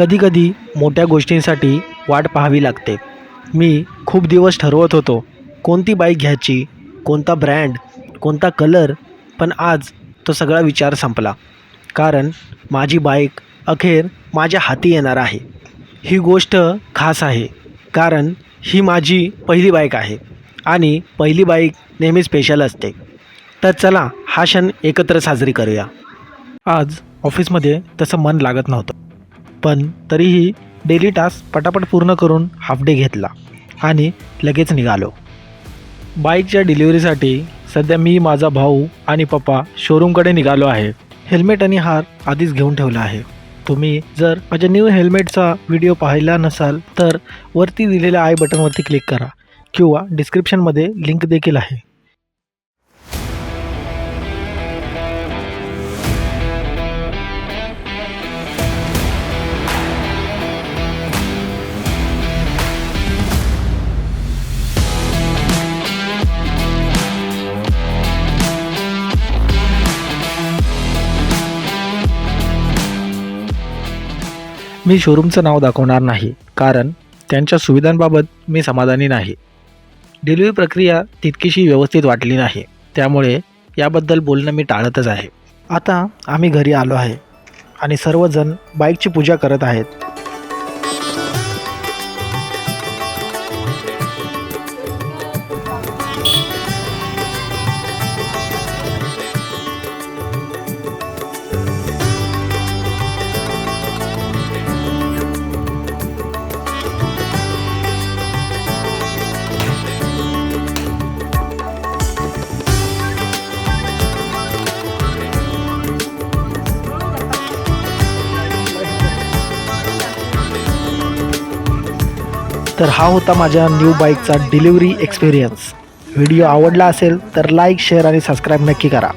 कधीकधी मोठ्या गोष्टींसाठी वाट पाहावी लागते. मी खूप दिवस ठरवत होतो कोणती बाईक घ्यायची कोणता ब्रँड कोणता कलर पण आज तो सगळा विचार संपला. कारण माझी बाईक अखेर माझ्या हाती येणार आहे. ही गोष्ट खास आहे कारण ही माझी पहिली बाईक आहे आणि पहिली बाईक नेहमी स्पेशल असते. तर चला हा क्षण एकत्र साजरी करूया. आज ऑफिसमध्ये तसं मन लागत नव्हतं. पण तरीही डेली टास्क पटापट पूर्ण करून हाफ डे घेतला आणि लगेच निघालो. बाईकच्या डिलिव्हरीसाठी सध्या मी माझा भाऊ आणि पप्पा शोरूमकडे निघालो आहे. हेल्मेट आणि हार आधीच घेऊन ठेवला आहे. तुम्ही जर माझ्या न्यू हेल्मेटचा व्हिडिओ पाहिला नसाल तर वरती दिलेल्या आय बटनवरती क्लिक करा किंवा डिस्क्रिप्शनमध्ये लिंक देखील आहे. मी शोरूमचं नाव दाखवणार नाही कारण त्यांच्या सुविधांबाबत मी समाधानी नाही. डिलिव्हरी प्रक्रिया तितकीशी व्यवस्थित वाटली नाही त्यामुळे याबद्दल बोलणं मी टाळतच आहे. आता आम्ही घरी आलो आहे आणि सर्वजण बाईकची पूजा करत आहेत. तर हा होता माझ्या न्यू बाईकचा डिलिव्हरी एक्सपिरियन्स व्हिडिओ आवडला असेल तर लाईक शेअर आणि सबस्क्राईब नक्की करा.